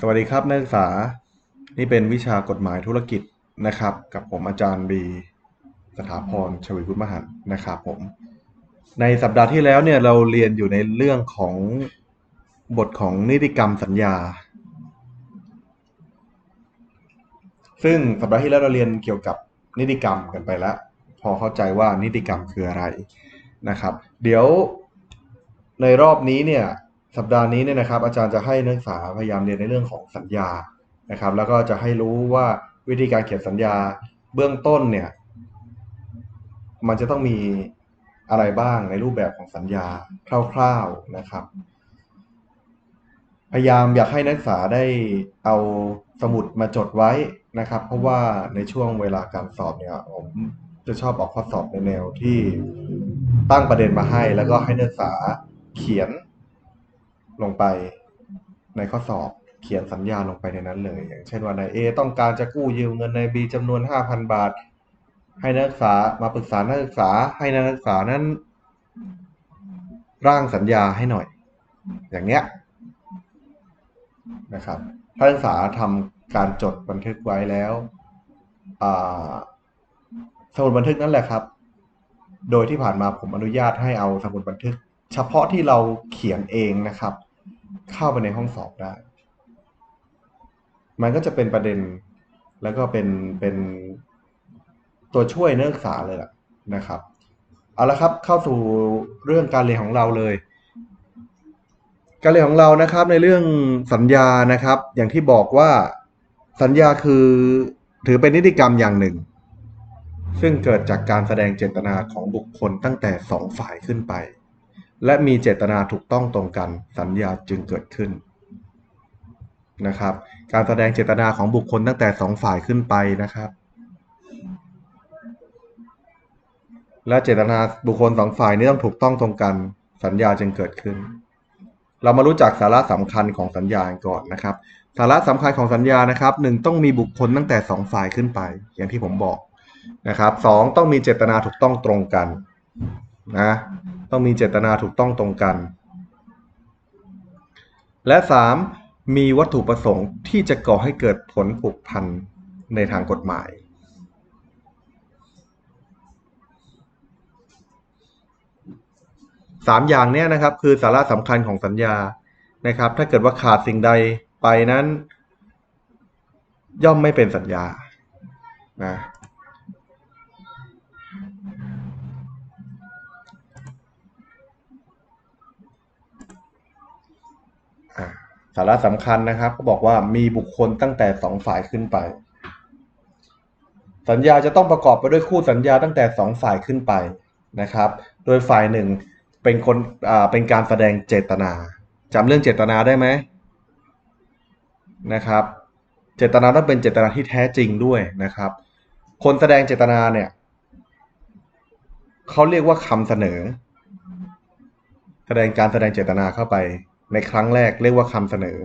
สวัสดีครับนักศึกษา นี่เป็นวิชากฎหมายธุรกิจนะครับ กับผมอาจารย์บีสถาพรชวิพุทธมหันนะครับผม ในสัปดาห์ที่แล้วเนี่ยเราเรียนอยู่ในเรื่องของบทของนิติกรรมสัญญา ซึ่งสัปดาห์ที่แล้วเราเรียนเกี่ยวกับนิติกรรมกันไปแล้ว พอเข้าใจว่านิติกรรมคืออะไรนะครับ เดี๋ยวในรอบนี้เนี่ย สัปดาห์นี้เนี่ยนะครับ อาจารย์จะให้นักศึกษาพยายามเรียนในเรื่องของสัญญานะครับ แล้วก็จะให้รู้ว่าวิธีการเขียนสัญญาเบื้องต้นเนี่ย มันจะต้องมีอะไรบ้างในรูปแบบของสัญญาคร่าวๆนะครับ พยายามอยากให้นักศึกษาได้เอาสมุดมาจดไว้นะครับ เพราะว่าในช่วงเวลาการสอบเนี่ยผมจะชอบออกข้อสอบในแนวที่ตั้งประเด็นมาให้ แล้วก็ให้นักศึกษาเขียน ลงไปในข้อสอบเขียนสัญญาลงไปในนั้นเลย อย่างเช่นว่านาย A ต้องการจะกู้ยืมเงินนาย B จำนวน5,000บาท ให้นักศึกษามาปรึกษานักศึกษาให้นักศึกษานั้น ร่างสัญญาให้หน่อย อย่างเงี้ยนะครับถ้านักศึกษาทำการจดบันทึกไว้แล้วอ่าสมุดบันทึกนั่นแหละครับ โดยที่ผ่านมาผมอนุญาตให้เอาสมุดบันทึก เฉพาะที่เราเขียนเองนะครับ เข้าไปในห้องสอบได้ มันก็จะเป็นประเด็น แล้วก็เป็นเป็นตัวช่วยนักศึกษาเลยนะครับ เอาละครับเข้าสู่เรื่องการเรียนของเราเลย การเรียนของเรานะครับในเรื่องสัญญานะครับ อย่างที่บอกว่าสัญญาคือถือเป็นนิติกรรมอย่างหนึ่ง ซึ่งเกิดจากการแสดงเจตนาของบุคคลตั้งแต่สองฝ่ายขึ้นไป และมีเจตนาถูกต้องตรงกัน สัญญาจึงเกิดขึ้นนะครับ การแสดงเจตนาของบุคคลตั้งแต่สองฝ่ายขึ้นไปนะครับ และเจตนาบุคคลสองฝ่ายนี้ต้องถูกต้องตรงกัน สัญญาจึงเกิดขึ้น เรามารู้จักสาระสำคัญของสัญญาก่อนนะครับ สาระสำคัญของสัญญานะครับหนึ่งต้องมีบุคคลตั้งแต่สองฝ่ายขึ้นไป อย่างที่ผมบอกนะครับสองต้องมีเจตนาถูกต้องตรงกันนะ ต้องมีเจตนาถูกต้องตรงกัน และสามมีวัตถุประสงค์ที่จะก่อให้เกิดผลผูกพันในทางกฎหมายสามอย่างเนี้ยนะครับคือสาระสำคัญของสัญญานะครับ ถ้าเกิดว่าขาดสิ่งใดไปนั้น ย่อมไม่เป็นสัญญานะ สาระสำคัญนะครับก็บอกว่ามีบุคคลตั้งแต่สองฝ่ายขึ้นไป สัญญาจะต้องประกอบไปด้วยคู่สัญญาตั้งแต่สองฝ่ายขึ้นไปนะครับ โดยฝ่ายหนึ่งเป็นคนอ่าเป็นการแสดงเจตนาจำเรื่องเจตนาได้ไหมนะครับ เจตนาต้องเป็นเจตนาที่แท้จริงด้วยนะครับ คนแสดงเจตนาเนี่ยเขาเรียกว่าคำเสนอ แสดงการแสดงเจตนาเข้าไป ในครั้งแรกเรียกว่าคำเสนอ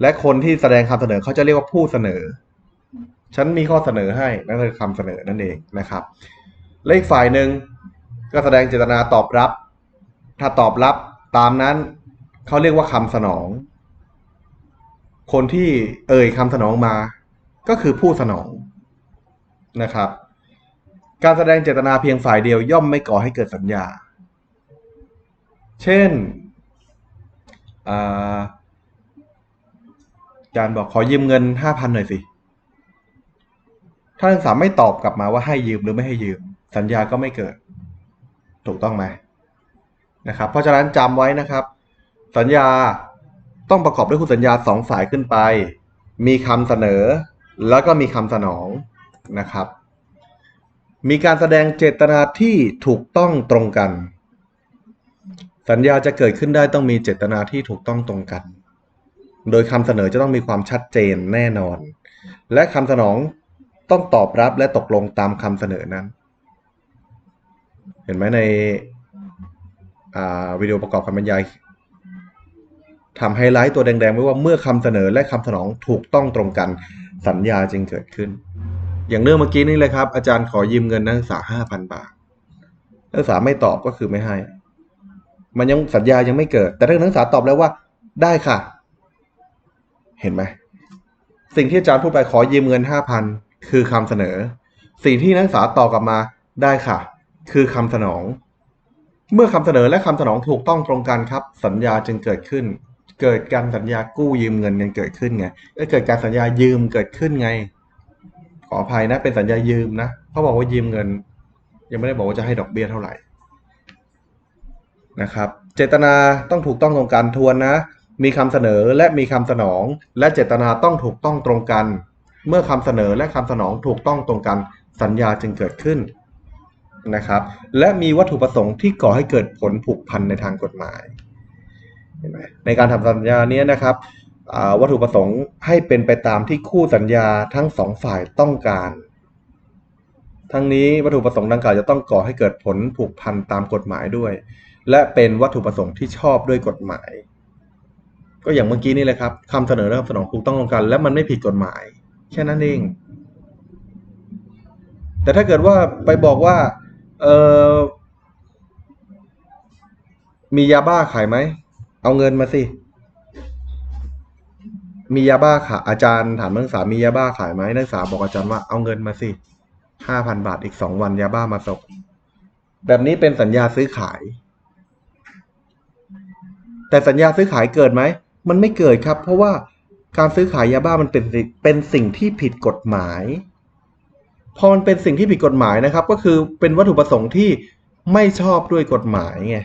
และคนที่แสดงคำเสนอเขาจะเรียกว่าผู้เสนอ ฉันมีข้อเสนอให้นั่นคือคำเสนอนั่นเองนะครับและอีกฝ่ายหนึ่งก็แสดงเจตนาตอบรับ ถ้าตอบรับตามนั้นเขาเรียกว่าคำสนอง คนที่เอ่ยคำสนองมา ก็คือผู้สนองนะครับ การแสดงเจตนาเพียงฝ่ายเดียวย่อมไม่ก่อให้เกิดสัญญา เช่น อาจารย์บอกขอยืมเงินห้าพันหน่อยสิ ถ้านักศึกษาไม่ตอบกลับมาว่าให้ยืมหรือไม่ให้ยืม สัญญาก็ไม่เกิด ถูกต้องไหมนะครับ เพราะฉะนั้นจำไว้นะครับ สัญญาต้องประกอบด้วยคู่สัญญาสองฝ่ายขึ้นไป มีคำเสนอ แล้วก็มีคำสนองนะครับ มีการแสดงเจตนาที่ถูกต้องตรงกัน สัญญาจะเกิดขึ้นได้ต้องมีเจตนาที่ถูกต้องตรงกัน โดยคำเสนอจะต้องมีความชัดเจนแน่นอน และคำสนองต้องตอบรับและตกลงตามคำเสนอนั้น เห็นไหมในวิดีโอประกอบคำบรรยายทำไฮไลท์ตัวแดงๆไว้ว่าเมื่อคำเสนอและคำสนองถูกต้องตรงกัน สัญญาจึงเกิดขึ้น อย่างเรื่องเมื่อกี้นี่เลยครับ อาจารย์ขอยืมเงินนักศึกษาห้าพันบาท นักศึกษาไม่ตอบก็คือไม่ให้ มันยังสัญญายังไม่เกิด แต่ถ้านักศึกษาตอบแล้วว่าได้ค่ะ เห็นไหมสิ่งที่อาจารย์พูดไปขอยืมเงินห้าพันคือคำเสนอ สิ่งที่นักศึกษาตอบกลับมาได้ค่ะ คือคำสนอง เมื่อคำเสนอและคำสนองถูกต้องตรงกันครับ สัญญาจึงเกิดขึ้น เกิดการสัญญากู้ยืมเงินกันเกิดขึ้นไงก็เกิดการสัญญายืมเกิดขึ้นไง ขออภัยนะเป็นสัญญายืมนะเขาบอกว่ายืมเงิน ยังไม่ได้บอกว่าจะให้ดอกเบี้ยเท่าไหร่ นะครับ เจตนาต้องถูกต้องตรงกันทวนนะ มีคำเสนอและมีคำสนอง และเจตนาต้องถูกต้องตรงกัน เมื่อคำเสนอและคำสนองถูกต้องตรงกัน สัญญาจึงเกิดขึ้นนะครับ และมีวัตถุประสงค์ที่ก่อให้เกิดผลผูกพันในทางกฎหมายเห็นไหมในการทำสัญญาเนี้ยนะครับวัตถุประสงค์ให้เป็นไปตามที่คู่สัญญาทั้งสองฝ่ายต้องการ ทั้งนี้วัตถุประสงค์ดังกล่าวจะต้องก่อให้เกิดผลผูกพันตามกฎหมายด้วย และเป็นวัตถุประสงค์ที่ชอบด้วยกฎหมาย ก็อย่างเมื่อกี้นี่เลยครับคำเสนอและคำสนองถูกต้องตรงกัน และมันไม่ผิดกฎหมาย แค่นั้นเอง แต่ถ้าเกิดว่าไปบอกว่าเออมียาบ้าขายไหม เอาเงินมาสิ มียาบ้าขายอาจารย์ถามนักศึกษา มียาบ้าขายไหมนักศึกษาบอกอาจารย์ว่าเอาเงินมาสิห้าพันบาทอีกสองวันยาบ้ามาส่งแบบนี้เป็นสัญญาซื้อขาย แต่สัญญาซื้อขายเกิดไหม มันไม่เกิดครับ เพราะว่าการซื้อขายยาบ้ามันเป็นเป็นสิ่งที่ผิดกฎหมาย พอมันเป็นสิ่งที่ผิดกฎหมายนะครับ ก็คือเป็นวัตถุประสงค์ที่ไม่ชอบด้วยกฎหมายไง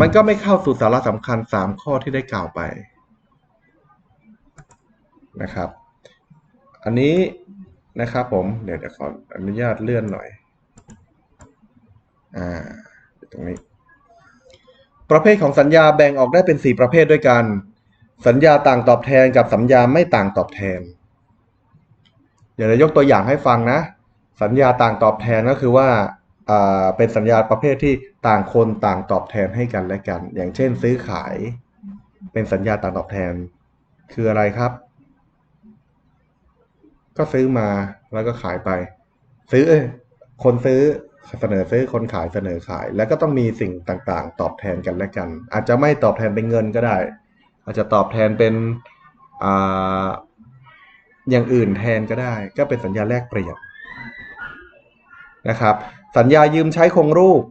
มันก็ไม่เข้าสู่สาระสำคัญสามข้อที่ได้กล่าวไปนะครับ อันนี้นะครับผม เดี๋ยวเดี๋ยวขออนุญาตเลื่อนหน่อย อ่า ตรงนี้ ประเภทของสัญญาแบ่งออกได้เป็น 4 ประเภทด้วยกัน สัญญาต่างตอบแทนกับสัญญาไม่ต่างตอบแทน เดี๋ยวเรายกตัวอย่างให้ฟังนะ สัญญาต่างตอบแทนก็คือว่าเป็นสัญญาประเภทที่ต่างคนต่างตอบแทนให้กันและกัน อย่างเช่น ซื้อขาย เป็นสัญญาต่างตอบแทน คืออะไรครับ ก็ซื้อมาแล้วก็ขายไป ซื้อคนซื้อ เสนอซื้อคนขายเสนอขาย แล้วก็ต้องมีสิ่งต่างๆ ตอบแทนกันและกัน อาจจะไม่ตอบแทนเป็นเงินก็ได้ อาจจะตอบแทนเป็นอ่าอย่างอื่นแทนก็ได้ ก็เป็นสัญญาแลกเปลี่ยนนะครับ สัญญายืมใช้คงรูป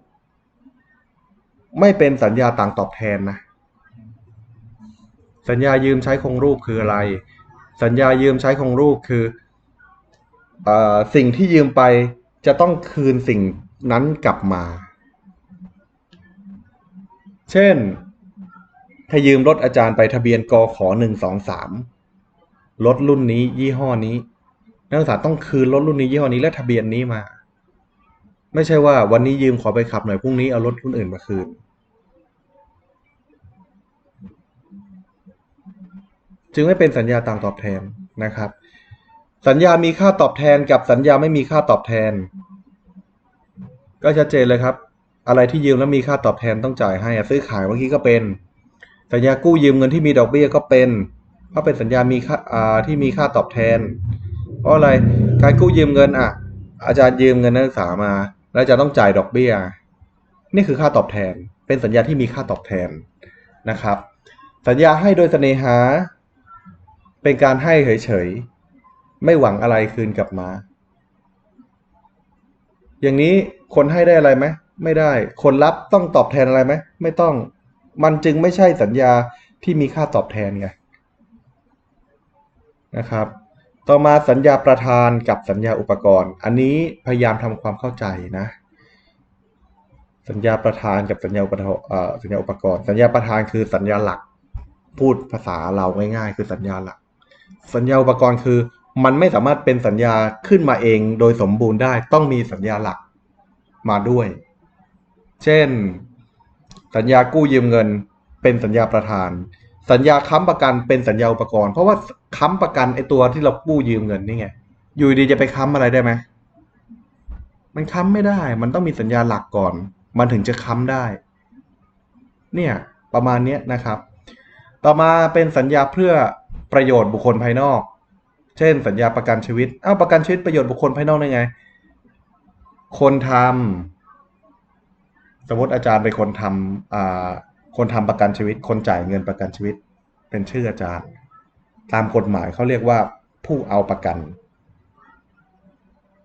ไม่เป็นสัญญาต่างตอบแทนนะ สัญญายืมใช้คงรูปคืออะไร สัญญายืมใช้คงรูปคือเออสิ่งที่ยืมไป จะต้องคืนสิ่งนั้นกลับมา เช่น ถ้ายืมรถอาจารย์ไปทะเบียนกขอหนึ่งสองสามรถรุ่นนี้ยี่ห้อนี้ นักศึกษาต้องคืนรถรุ่นนี้ยี่ห้อนี้และทะเบียนนี้มา ไม่ใช่ว่าวันนี้ยืมขอไปขับหน่อยพรุ่งนี้เอารถรุ่นอื่นมาคืน จึงไม่เป็นสัญญาต่างตอบแทนนะครับ สัญญามีค่าตอบแทนกับสัญญาไม่มีค่าตอบแทน ก็ชัดเจนเลยครับ อะไรที่ยืมแล้วมีค่าตอบแทนต้องจ่ายให้ซื้อขายเมื่อกี้ก็เป็น สัญญากู้ยืมเงินที่มีดอกเบี้ยก็เป็นเพราะเป็นสัญญามีค่าอ่าที่มีค่าตอบแทน เพราะอะไรการกู้ยืมเงินอะ อาจารย์ยืมเงินนักศึกษามา แล้วจะต้องจ่ายดอกเบี้ย นี่คือค่าตอบแทน เป็นสัญญาที่มีค่าตอบแทนนะครับ สัญญาให้โดยเสน่หา เป็นการให้เฉยๆ ไม่หวังอะไรคืนกลับมา อย่างนี้คนให้ได้อะไรไหมไม่ได้ คนรับต้องตอบแทนอะไรไหมไม่ต้อง มันจึงไม่ใช่สัญญาที่มีค่าตอบแทนไงนะครับ ต่อมาสัญญาประธานกับสัญญาอุปกรณ์ อันนี้พยายามทำความเข้าใจนะ สัญญาประธานกับสัญญาอุปกรณ์เอ่อสัญญาอุปกรณ์ สัญญาประธานคือสัญญาหลัก พูดภาษาเราง่ายๆ คือสัญญาหลัก สัญญาอุปกรณ์คือ มันไม่สามารถเป็นสัญญาขึ้นมาเองโดยสมบูรณ์ได้ต้องมีสัญญาหลักมาด้วย เช่น สัญญากู้ยืมเงิน เป็นสัญญาประธาน สัญญาค้ำประกันเป็นสัญญาอุปกรณ์ เพราะว่าค้ำประกันไอตัวที่เรากู้ยืมเงินนี่ไง อยู่ดีจะไปค้ำอะไรได้ไหม มันค้ำไม่ได้ มันต้องมีสัญญาหลักก่อน มันถึงจะค้ำได้ เนี่ย ประมาณเนี้ยนะครับ ต่อมาเป็นสัญญาเพื่อประโยชน์บุคคลภายนอก เช่น สัญญาประกันชีวิตอ้าวประกันชีวิตประโยชน์บุคคลภายนอกได้ไง คนทำสมมติอาจารย์เป็นคนทำอ่าคนทำประกันชีวิต คนจ่ายเงินประกันชีวิต เป็นชื่ออาจารย์ ตามกฎหมายเขาเรียกว่าผู้เอาประกัน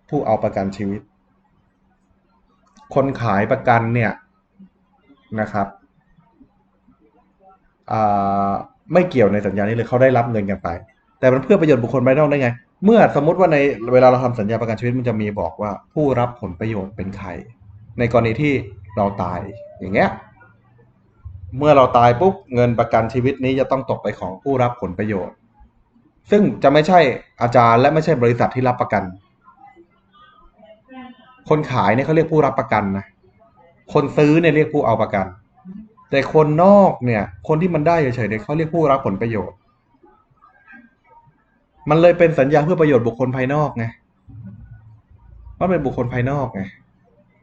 ผู้เอาประกันชีวิต คนขายประกันเนี่ยนะครับอ่าไม่เกี่ยวในสัญญานี้เลยเขาได้รับเงินกันไป แต่มันเพื่อประโยชน์บุคคลภายนอกได้ไง เมื่อสมมติว่าในเวลาเราทำสัญญาประกันชีวิตมันจะมีบอกว่า ผู้รับผลประโยชน์เป็นใคร ในกรณีที่เราตายอย่างเงี้ยเมื่อเราตายปุ๊บเงินประกันชีวิตนี้จะต้องตกไปของผู้รับผลประโยชน์ ซึ่งจะไม่ใช่อาจารย์และไม่ใช่บริษัทที่รับประกัน คนขายเนี่ยเขาเรียกผู้รับประกันนะคนซื้อเนี่ยเรียกผู้เอาประกัน แต่คนนอกเนี่ย คนที่มันได้เฉยๆเนี่ยเขาเรียกผู้รับผลประโยชน์ มันเลยเป็นสัญญาเพื่อประโยชน์บุคคลภายนอกไงมันเป็นบุคคลภายนอกไง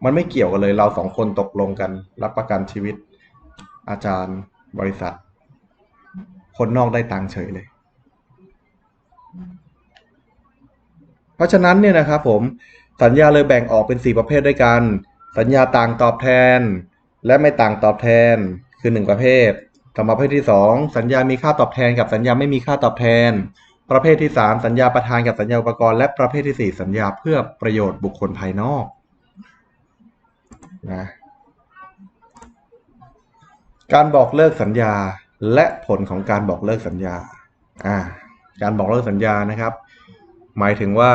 มันไม่เกี่ยวกันเลยเราสองคนตกลงกัน รับประกันชีวิต อาจารย์บริษัท คนนอกได้ตังเฉยเลย เพราะฉะนั้นเนี่ยนะครับผมสัญญาเลยแบ่งออกเป็นสี่ประเภทด้วยกัน สัญญาต่างตอบแทน และไม่ต่างตอบแทนคือหนึ่งประเภทต่อมาประเภทที่สองสัญญามีค่าตอบแทนกับสัญญาไม่มีค่าตอบแทน ประเภทที่สามสัญญาประทานกับสัญญาอุปกรณ์และประเภทที่สี่สัญญาเพื่อประโยชน์บุคคลภายนอกนะการบอกเลิกสัญญาและผลของการบอกเลิกสัญญาอ่าการบอกเลิกสัญญานะครับ หมายถึงว่า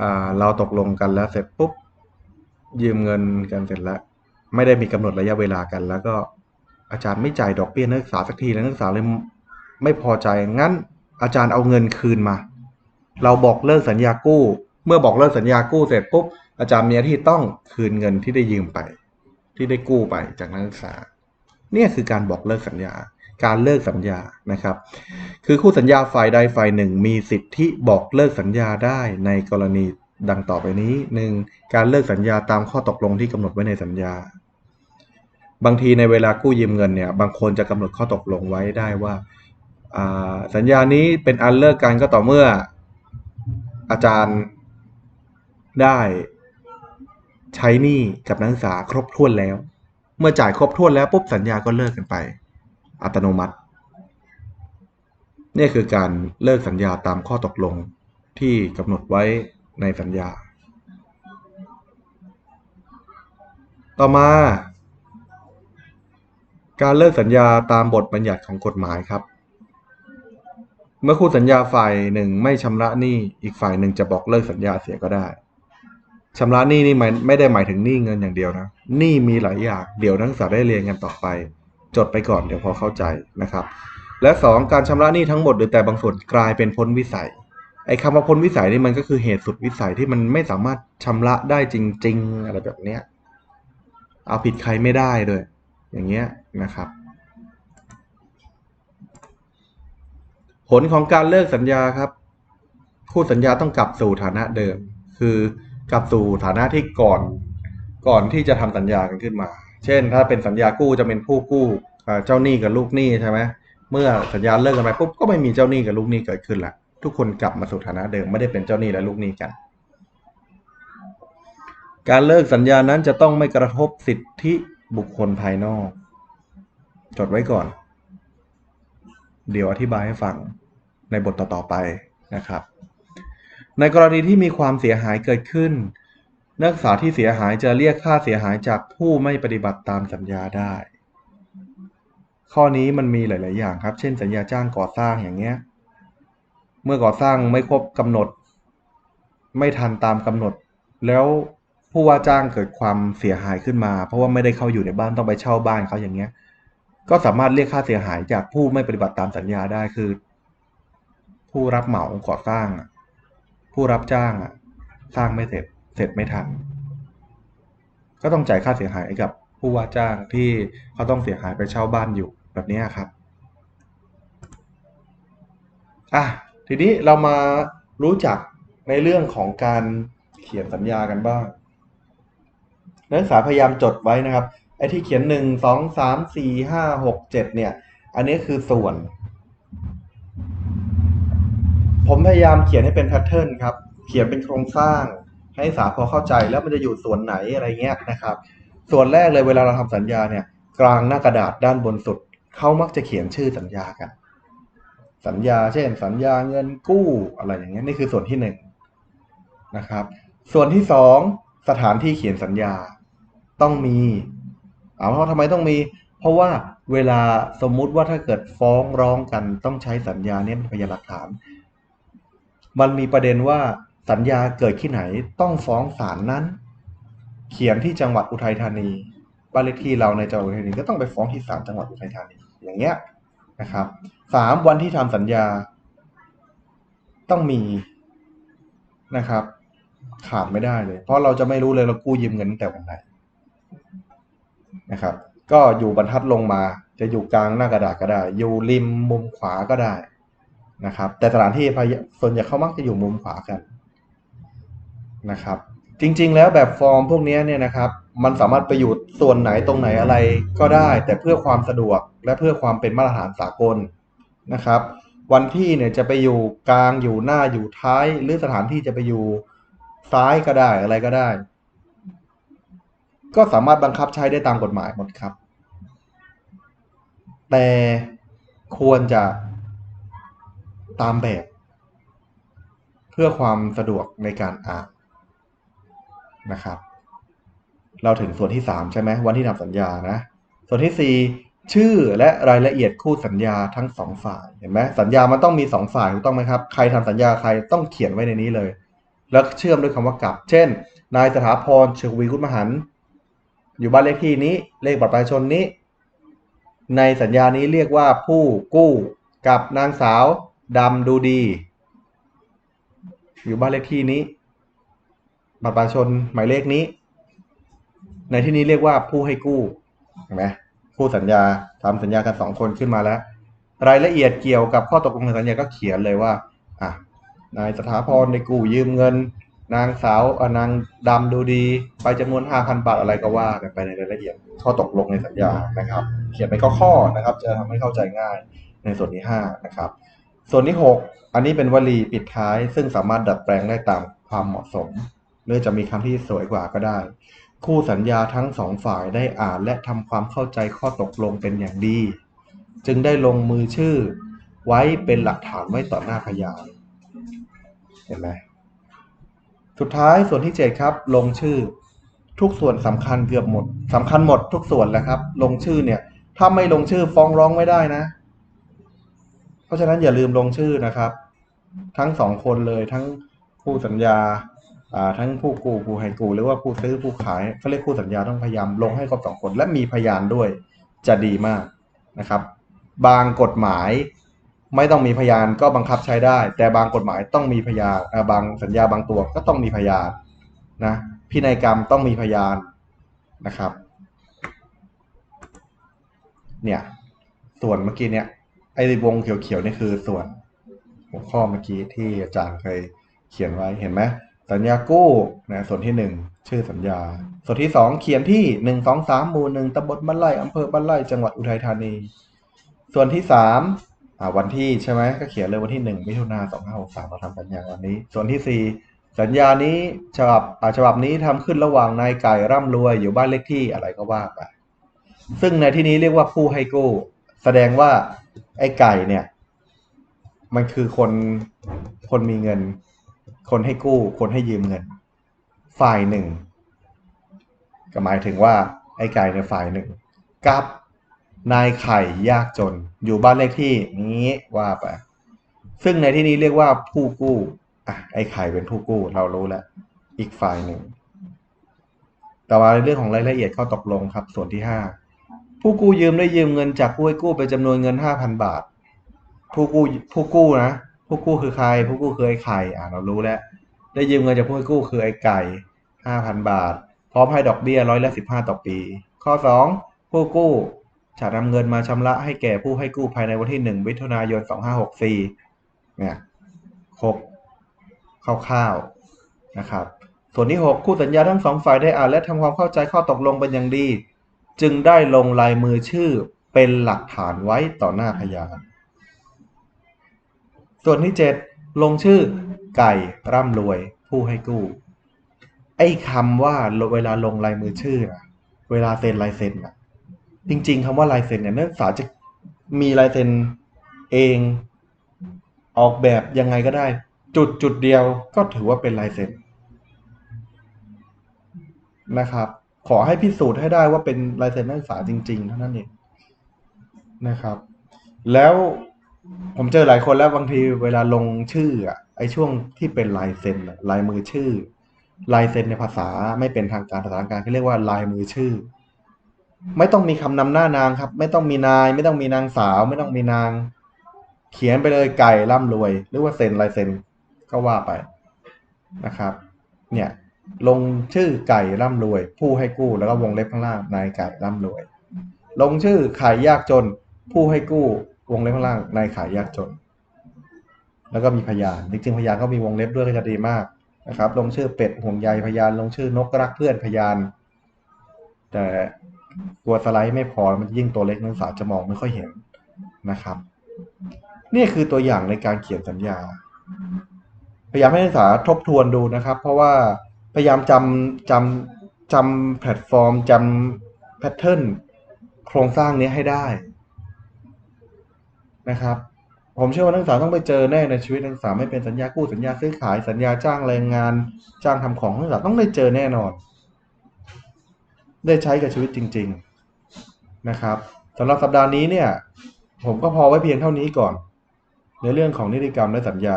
อ่าเราตกลงกันแล้วเสร็จปุ๊บยืมเงินกันเสร็จแล้ว ไม่ได้มีกำหนดระยะเวลากัน แล้วก็อาจารย์ไม่จ่ายดอกเบี้ยนักศึกษาสักทีแล้วนักศึกษาเลยไม่พอใจงั้น อาจารย์เอาเงินคืนมา เราบอกเลิกสัญญากู้ เมื่อบอกเลิกสัญญากู้เสร็จปุ๊บอาจารย์มีหน้าที่ต้องคืนเงินที่ได้ยืมไป ที่ได้กู้ไปจากนักศึกษา เนี่ยคือการบอกเลิกสัญญา การเลิกสัญญานะครับ คือคู่สัญญาฝ่ายใดฝ่ายหนึ่ง มีสิทธิบอกเลิกสัญญาได้ในกรณีดังต่อไปนี้หนึ่งการเลิกสัญญาตามข้อตกลงที่กำหนดไว้ในสัญญา บางทีในเวลากู้ยืมเงินเนี่ย บางคนจะกำหนดข้อตกลงไว้ได้ว่า สัญญานี้เป็นอันเลิกกันก็ต่อเมื่ออาจารย์ได้ใช้หนี้กับนักศึกษาครบถ้วนแล้ว เมื่อจ่ายครบถ้วนแล้วปุ๊บสัญญาก็เลิกกันไป อัตโนมัติ นี่คือการเลิกสัญญาตามข้อตกลงที่กำหนดไว้ในสัญญา ต่อมา การเลิกสัญญาตามบทบัญญัติของกฎหมายครับ เมื่อคู่สัญญาฝ่ายหนึ่งไม่ชำระหนี้อีกฝ่ายหนึ่งจะบอกเลิกสัญญาเสียก็ได้ชำระหนี้นี่มายไม่ได้หมายถึงหนี้เงินอย่างเดียวนะหนี้มีหลายอย่างเดี๋ยวนักศึกษาได้เรียนกันต่อไป จดไปก่อนเดี๋ยวพอเข้าใจนะครับ และสองการชำระหนี้ทั้งหมดหรือแต่บางส่วนกลายเป็นพ้นวิสัยไอ้คำว่าพ้นวิสัยนี่มันก็คือเหตุสุดวิสัยที่มันไม่สามารถชำระได้จริง ๆ อะไรแบบเนี้ยเอาผิดใครไม่ได้ด้วยอย่างเงี้ยนะครับ ผลของการเลิกสัญญาครับ คู่สัญญาต้องกลับสู่ฐานะเดิม คือกลับสู่ฐานะที่ก่อนก่อนที่จะทำสัญญากันขึ้นมา เช่น ถ้าเป็นสัญญากู้จะเป็นผู้กู้อ่เจ้าหนี้กับลูกหนี้ใช่ไหมเมื่อสัญญาเลิกกันไปปุ๊บก็ไม่มีเจ้าหนี้กับลูกหนี้เกิดขึ้นละทุกคนกลับมาสู่ฐานะเดิมไม่ได้เป็นเจ้าหนี้และลูกหนี้กัน การเลิกสัญญานั้นจะต้องไม่กระทบสิทธิบุคคลภายนอก จดไว้ก่อน เดี๋ยวอธิบายให้ฟังในบทต่อๆไปนะครับ ในกรณีที่มีความเสียหายเกิดขึ้น นักศึกษาที่เสียหายจะเรียกค่าเสียหายจากผู้ไม่ปฏิบัติตามสัญญาได้ ข้อนี้มันมีหลาย ๆ อย่างครับ เช่น สัญญาจ้างก่อสร้างอย่างเงี้ย เมื่อก่อสร้างไม่ครบกำหนด ไม่ทันตามกำหนด แล้วผู้ว่าจ้างเกิดความเสียหายขึ้นมา เพราะว่าไม่ได้เข้าอยู่ในบ้านต้องไปเช่าบ้านเขาอย่างเงี้ย ก็สามารถเรียกค่าเสียหายจากผู้ไม่ปฏิบัติตามสัญญาได้คือ ผู้รับเหมาก่อสร้าง ผู้รับจ้างสร้างไม่เสร็จเสร็จไม่ทัน ก็ต้องจ่ายค่าเสียหายให้กับผู้ว่าจ้างที่เขาต้องเสียหายไปเช่าบ้านอยู่แบบนี้ครับอะทีนี้เรามารู้จักในเรื่องของการเขียนสัญญากันบ้างนักศึกษาพยายามจดไว้นะครับ ไอ้ที่เขียนหนึ่งสองสามสี่ห้าหกเจ็ดเนี่ย อันนี้คือส่วน ผมพยายามเขียนให้เป็นแพทเทิร์นครับ เขียนเป็นโครงสร้างให้นักศึกษาพอเข้าใจแล้วมันจะอยู่ส่วนไหนอะไรเงี้ยนะครับ ส่วนแรกเลยเวลาเราทำสัญญาเนี่ย กลางหน้ากระดาษด้านบนสุด เขามักจะเขียนชื่อสัญญากัน สัญญาเช่น สัญญาเงินกู้อะไรอย่างเงี้ยนี่คือส่วนที่หนึ่งนะครับ ส่วนที่สองสถานที่เขียนสัญญาต้องมี เอาเพราะทำไมต้องมี เพราะว่าเวลาสมมุติว่าถ้าเกิดฟ้องร้องกันต้องใช้สัญญาเนี่ยเป็นพยานหลักฐาน มันมีประเด็นว่าสัญญาเกิดที่ไหนต้องฟ้องศาลนั้น เขียนที่จังหวัดอุทัยธานีบ้านเลขที่เราในจังหวัดอุทัยธานีก็ต้องไปฟ้องที่ศาลจังหวัดอุทัยธานีอย่างเงี้ยนะครับสามวันที่ทำสัญญาต้องมีนะครับ ขาดไม่ได้เลย เพราะเราจะไม่รู้เลยเรากู้ยืมเงินตั้งแต่วันไหน นะครับ ก็อยู่บรรทัดลงมาจะอยู่กลางหน้ากระดาษก็ได้ อยู่ริมมุมขวาก็ได้นะครับ แต่สถานที่ส่วนใหญ่เขามักจะอยู่มุมขวากันนะครับ จริง ๆ แล้วแบบฟอร์มพวกนี้เนี่ยนะครับ มันสามารถไปอยู่ส่วนไหนตรงไหนอะไรก็ได้ แต่เพื่อความสะดวกและเพื่อความเป็นมาตรฐานสากลนะครับ วันที่เนี่ยจะไปอยู่กลางอยู่หน้าอยู่ท้าย หรือสถานที่จะไปอยู่ซ้ายก็ได้อะไรก็ได้ ก็สามารถบังคับใช้ได้ตามกฎหมายหมดครับ แต่ควรจะตามแบบ เพื่อความสะดวกในการอ่านนะครับ เราถึงส่วนที่สามใช่ไหมวันที่ทำสัญญานะ ส่วนที่สี่ชื่อและรายละเอียดคู่สัญญาทั้งสองฝ่ายเห็นไหมสัญญามันต้องมีสองฝ่ายถูกต้องไหมครับ ใครทำสัญญาใครต้องเขียนไว้ในนี้เลย แล้วเชื่อมด้วยคำว่ากับ เช่น นายสถาพรเชกวีกุลมหันต์ อยู่บ้านเลขที่นี้ เลขบัตรประชาชนนี้ ในสัญญานี้เรียกว่าผู้กู้กับนางสาวดำดูดี อยู่บ้านเลขที่นี้ บัตรประชาชนหมายเลขนี้ ในที่นี้เรียกว่าผู้ให้กู้เห็นไหมคู่สัญญาทำสัญญากันสองคนขึ้นมาแล้ว รายละเอียดเกี่ยวกับข้อตกลงในสัญญาก็เขียนเลยว่าอะนายสถาพรในกู้ยืมเงิน นางสาวอ่อนางดำดูดีไปจำนวน 5,000 บาทอะไรก็ว่ากันไปในรายละเอียดข้อตกลงในสัญญานะครับ เขียนเป็นข้อๆนะครับ จะทำให้เข้าใจง่ายในส่วนที่5นะครับ ส่วนที่ 6 อันนี้เป็นวลีปิดท้าย ซึ่งสามารถดัดแปลงได้ตามความเหมาะสม หรือจะมีคำที่สวยกว่าก็ได้ คู่สัญญาทั้งสองฝ่ายได้อ่านและทำความเข้าใจข้อตกลงเป็นอย่างดี จึงได้ลงมือชื่อ ไว้เป็นหลักฐานไว้ต่อหน้าพยานเห็นไหม สุดท้ายส่วนที่เจ็ดครับ ลงชื่อ ทุกส่วนสำคัญเกือบหมดสำคัญหมดทุกส่วนแหละครับ ลงชื่อเนี่ย ถ้าไม่ลงชื่อฟ้องร้องไม่ได้นะ เพราะฉะนั้นอย่าลืมลงชื่อนะครับ ทั้งสองคนเลยทั้งผู้สัญญาทั้งผู้กู้ผู้ให้กู้หรือว่าผู้ซื้อผู้ขายเขาเรียกคู่สัญญาต้องพยายามลงให้ครบสองคน และมีพยานด้วยจะดีมากนะครับ บางกฎหมาย ไม่ต้องมีพยานก็บังคับใช้ได้ แต่บางกฎหมายต้องมีพยานอ่าบางสัญญาบางตัวก็ต้องมีพยานนะพินัยกรรมต้องมีพยานนะครับเนี่ยส่วนเมื่อกี้เนี่ยไอ้วงเขียวๆนี่คือส่วนหัวข้อเมื่อกี้ที่อาจารย์เคยเขียนไว้เห็นไหมสัญญากู้นะส่วนที่หนึ่งชื่อสัญญา ส่วนที่สองเขียนที่หนึ่งสองสามหมู่หนึ่งตำบลบ้านไร่อำเภอบ้านไร่จังหวัดอุทัยธานี ส่วนที่สาม วันที่ใช่ไหมก็เขียนเลยวันที่หนึ่งมิถุนาสองห้าหกสามเราทำสัญญาวันนี้ ส่วนที่สี่สัญญานี้ฉบับอ่าฉบับนี้ทำขึ้นระหว่างนายไก่ร่ำรวยอยู่บ้านเลขที่อะไรก็ว่าไปซึ่งในที่นี้เรียกว่าผู้ให้กู้ แสดงว่าไอ้ไก่เนี่ย มันคือคนคนมีเงิน คนให้กู้ คนให้ยืมเงิน ฝ่ายหนึ่ง ก็หมายถึงว่าไอ้ไก่ในฝ่ายหนึ่ง กับ นายไข่ยากจน อยู่บ้านเลขที่นี้ว่าไป ซึ่งในที่นี้เรียกว่าผู้กู้อะไอ้ไข่เป็นผู้กู้ เรารู้แล้ว อีกฝ่ายหนึ่ง แต่ว่าในเรื่องของรายละเอียดข้อตกลงครับ ส่วนที่ห้าผู้กู้ยืมได้ยืมเงินจากผู้ให้กู้เป็นจำนวนเงินห้าพันบาท ผู้กู้ผู้กู้นะผู้กู้คือใคร ผู้กู้คือไอ้ไข่อ่าเรารู้แล้ว ได้ยืมเงินจากผู้ให้กู้คือไอ้ไก่ห้าพันบาท พร้อมให้ดอกเบี้ยร้อยละสิบห้าต่อปี ข้อสองผู้กู้ จะนำเงินมาชำระให้แก่ผู้ให้กู้ภายในวันที่หนึ่งมิถุนายนสองห้าหกสี่เนี่ยครบคร่าวๆนะครับ ส่วนที่หกคู่สัญญาทั้งสองฝ่ายได้อ่านและทำความเข้าใจข้อตกลงเป็นอย่างดี จึงได้ลงลายมือชื่อเป็นหลักฐานไว้ต่อหน้าพยาน ส่วนที่เจ็ดลงชื่อไก่ร่ำรวยผู้ให้กู้ ไอ้คำว่าเวลาลงลายมือชื่อนะเวลาเซ็นลายเซ็นนะ จริง ๆคำว่าลายเซ็นเนี่ยนักศึกษาจะมีลายเซ็นเองออกแบบยังไงก็ได้ จุดจุดเดียวก็ถือว่าเป็นลายเซ็นนะครับ ขอให้พิสูจน์ให้ได้ว่าเป็นลายเซ็นนักศึกษาจริงๆเท่านั้นเองนะครับ แล้วผมเจอหลายคนแล้วบางทีเวลาลงชื่ออะไอช่วงที่เป็นลายเซ็นลายมือชื่อลายเซ็นในภาษาไม่เป็นทางการภาษาทางการเขาเรียกว่าลายมือชื่อ ไม่ต้องมีคำนำหน้านางครับ ไม่ต้องมีนาย ไม่ต้องมีนางสาว ไม่ต้องมีนาง เขียนไปเลยไก่ร่ำรวย หรือว่าเซ็นลายเซ็นก็ว่าไปนะครับ เนี่ยลงชื่อไก่ร่ำรวย ผู้ให้กู้แล้วก็วงเล็บข้างล่างนายไก่ร่ำรวย ลงชื่อขายยากจน ผู้ให้กู้วงเล็บข้างล่างนายขายยากจน แล้วก็มีพยานจริงๆพยานก็มีวงเล็บด้วยก็จะดีมากนะครับ ลงชื่อเป็ดห่วงใยพยาน ลงชื่อนกรักเพื่อนพยาน แต่ กลัวสไลด์ไม่พอมันยิ่งตัวเล็กนักศึกษาจะมองไม่ค่อยเห็นนะครับ นี่คือตัวอย่างในการเขียนสัญญา พยายามให้นักศึกษาทบทวนดูนะครับ เพราะว่าพยายามจำจำจำแพลตฟอร์มจำแพทเทิร์นโครงสร้างนี้ให้ได้นะครับ ผมเชื่อว่านักศึกษาต้องไปเจอแน่ในชีวิตนักศึกษาไม่เป็นสัญญากู้สัญญาซื้อขายสัญญาจ้างแรงงาน จ้างทำของนักศึกษาต้องได้เจอแน่นอน ได้ใช้กับชีวิตจริง ๆนะครับสำหรับสัปดาห์นี้เนี่ยผมก็พอไว้เพียงเท่านี้ก่อน ในเรื่องของนิติกรรมและสัญญา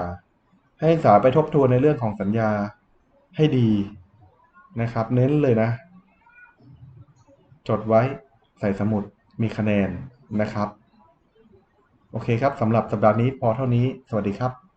ให้นักศึกษาไปทบทวนในเรื่องของสัญญาให้ดีนะครับ เน้นเลยนะ จดไว้ใส่สมุดมีคะแนนนะครับ โอเคครับสำหรับสัปดาห์นี้พอเท่านี้ สวัสดีครับ